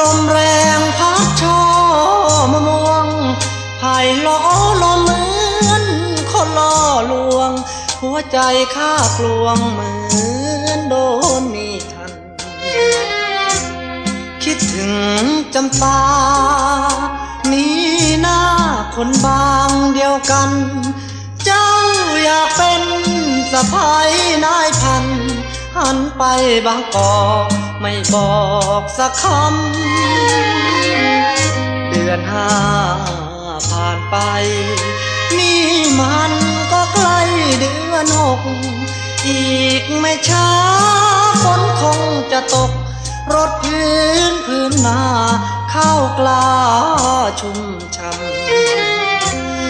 ลมแรงพัดช่อมะม่วงไผ่ล้อลมเหมือนคนล่อลวง หัวใจข้ากลวงเหมือนโดนมีทัน คิดถึงจำปา นี้หน้าคนบางเดียวกัน เจ้าอยากเป็นสะพายนายพัน หันไปบางกอก ไม่บอกสักคำ เดือนห้าผ่านไป นี่มันก็ใกล้เดือนหก อีกไม่ช้าฝนคงจะตก รถพื้นพื้นนาข้าวกล้าชุ่มช่ำ